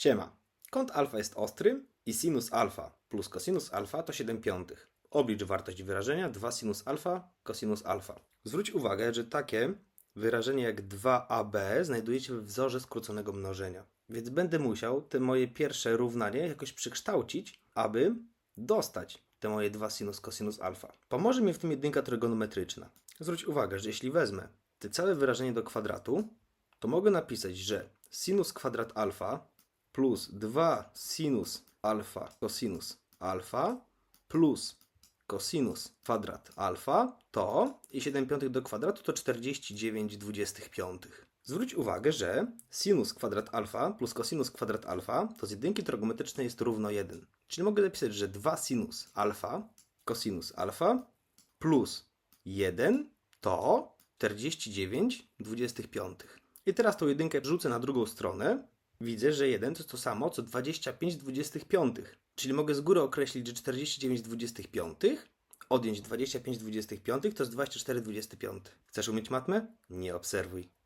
Siema. Kąt alfa jest ostry i sinus alfa plus cosinus alfa to 7 piątych. Oblicz wartość wyrażenia 2 sinus alfa cosinus alfa. Zwróć uwagę, że takie wyrażenie jak 2ab znajduje się w wzorze skróconego mnożenia. Więc będę musiał te moje pierwsze równanie jakoś przekształcić, aby dostać te moje 2 sinus cosinus alfa. Pomoże mi w tym jedynka trygonometryczna. Zwróć uwagę, że jeśli wezmę te całe wyrażenie do kwadratu, to mogę napisać, że sinus kwadrat alfa plus 2 sinus alfa cosinus alfa plus cosinus kwadrat alfa to i 7 piątych do kwadratu to 49 dwudziestych piątych. Zwróć uwagę, że sinus kwadrat alfa plus cosinus kwadrat alfa to z jedynki trigonometrycznej jest równo 1. Czyli mogę napisać, że 2 sinus alfa cosinus alfa plus 1 to 49 dwudziestych piątych. I teraz tą jedynkę rzucę na drugą stronę. Widzę, że 1 to to samo co 25 dwudziestych piątych. Czyli mogę z góry określić, że 49 dwudziestych piątych odjąć 25 dwudziestych piątych to jest 24 dwudziesty piąty. Chcesz umieć matmę? Nie obserwuj.